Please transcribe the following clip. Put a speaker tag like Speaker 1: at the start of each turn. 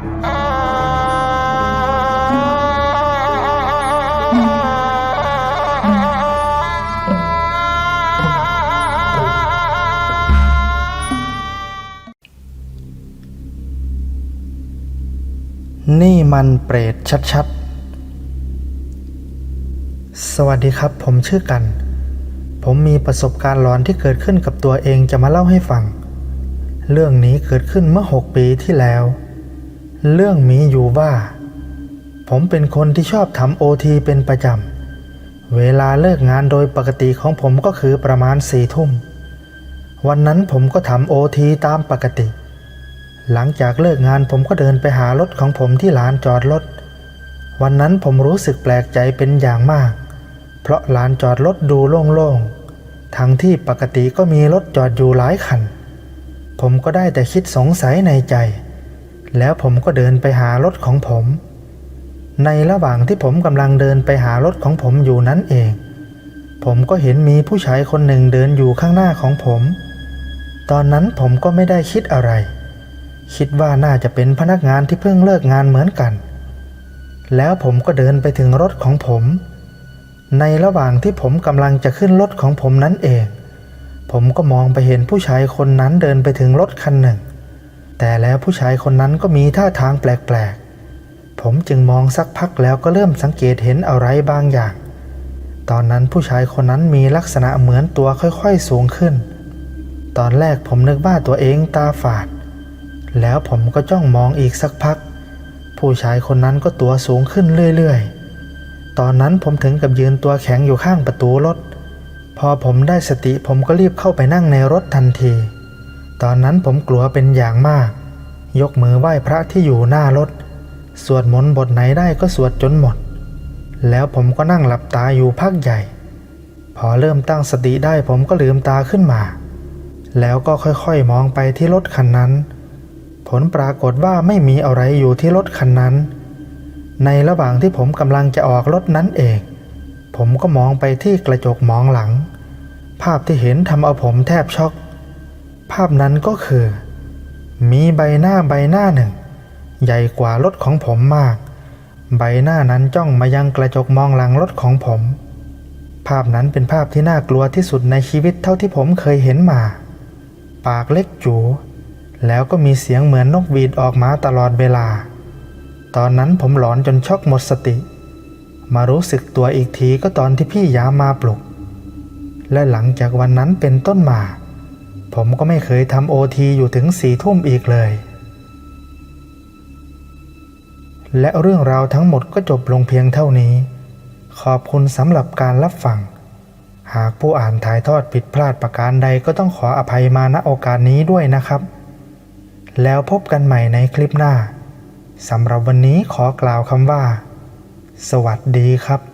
Speaker 1: นี่มันเปรตชัดๆ สวัสดีครับ ผมชื่อกัน ผมมีประสบการณ์หลอนที่เกิดขึ้นกับตัวเองจะมาเล่าให้ฟัง เรื่องนี้เกิดขึ้นเมื่อ 6 ปีที่แล้ว เรื่องมีอยู่ว่า ผมเป็นคนที่ชอบทำโอทีเป็นประจำ เวลาเลิกงานโดยปกติของผมก็คือประมาณสี่ทุ่ม วันนั้นผมก็ทำโอทีตามปกติ หลังจากเลิกงานผมก็เดินไปหารถของผมที่ลานจอดรถ วันนั้นผมรู้สึกแปลกใจเป็นอย่างมาก เพราะลานจอดรถดูโล่งๆ ทั้งที่ปกติก็มีรถจอดอยู่หลายคัน ผมก็ได้แต่คิดสงสัยในใจ แล้วผมก็เดินไปหารถของผม ในระหว่างที่ผมกำลังเดินไปหารถของผมอยู่นั้นเอง ผมก็เห็นมีผู้ชายคนหนึ่งเดินอยู่ข้างหน้าของผม ตอนนั้นผมก็ไม่ได้คิดอะไร คิดว่าน่าจะเป็นพนักงานที่เพิ่งเลิกงานเหมือนกัน แล้วผมก็เดินไปถึงรถของผม ในระหว่างที่ผมกำลังจะขึ้นรถของผมนั้นเอง ผมก็มองไปเห็นผู้ชายคนนั้นเดินไปถึงรถคันหนึ่ง แต่แล้วผู้ชายคนนั้นก็มีท่าทางแปลกๆ ผมจึงมองสักพักแล้วก็เริ่มสังเกตเห็นอะไรบางอย่าง ตอนนั้นผู้ชายคนนั้นมีลักษณะเหมือนตัวค่อยๆสูงขึ้น ตอนแรกผมนึกว่าตัวเองตาฝาด แล้วผมก็จ้องมองอีกสักพัก ผู้ชายคนนั้นก็ตัวสูงขึ้นเรื่อยๆ ตอนนั้นผมถึงกับยืนตัวแข็งอยู่ข้างประตูรถ พอผมได้สติผมก็รีบเข้าไปนั่งในรถทันที ตอนนั้นผมกลัวเป็นอย่างมาก ยกมือไหว้พระที่อยู่หน้ารถ สวดมนต์บทไหนได้ก็สวดจนหมด แล้วผมก็นั่งหลับตาอยู่พักใหญ่ พอเริ่มตั้งสติได้ผมก็ลืมตาขึ้นมา แล้วก็ค่อยๆมองไปที่รถคันนั้น ผลปรากฏว่าไม่มีอะไรอยู่ที่รถคันนั้น ในระหว่างที่ผมกำลังจะออกรถนั้นเอง ผมก็มองไปที่กระจกมองหลัง ภาพที่เห็นทำเอาผมแทบช็อก ภาพนั้นก็คือ มีใบหน้าใบหน้าหนึ่ง ใหญ่กว่ารถของผมมาก ใบหน้านั้นจ้องมายังกระจกมองหลังรถของผม ภาพนั้นเป็นภาพที่น่ากลัวที่สุดในชีวิตเท่าที่ผมเคยเห็นมา ปากเล็กจูแล้วก็มีเสียงเหมือนนกหวีดออกมาตลอดเวลา ตอนนั้นผมหลอนจนช็อกหมดสติ มารู้สึกตัวอีกทีก็ตอนที่พี่ยามมาปลุก และหลังจากวันนั้นเป็นต้นมา ผมก็ไม่เคยทำโอทีอยู่ถึงสี่ทุ่มอีกเลย และเรื่องราวทั้งหมดก็จบลงเพียงเท่านี้ ขอบคุณสำหรับการรับฟัง หากผู้อ่านถ่ายทอดผิดพลาดประการใดก็ต้องขออภัยมาณโอกาสนี้ด้วยนะครับ แล้วพบกันใหม่ในคลิปหน้าสำหรับวันนี้ขอกล่าวคำว่า สวัสดีครับ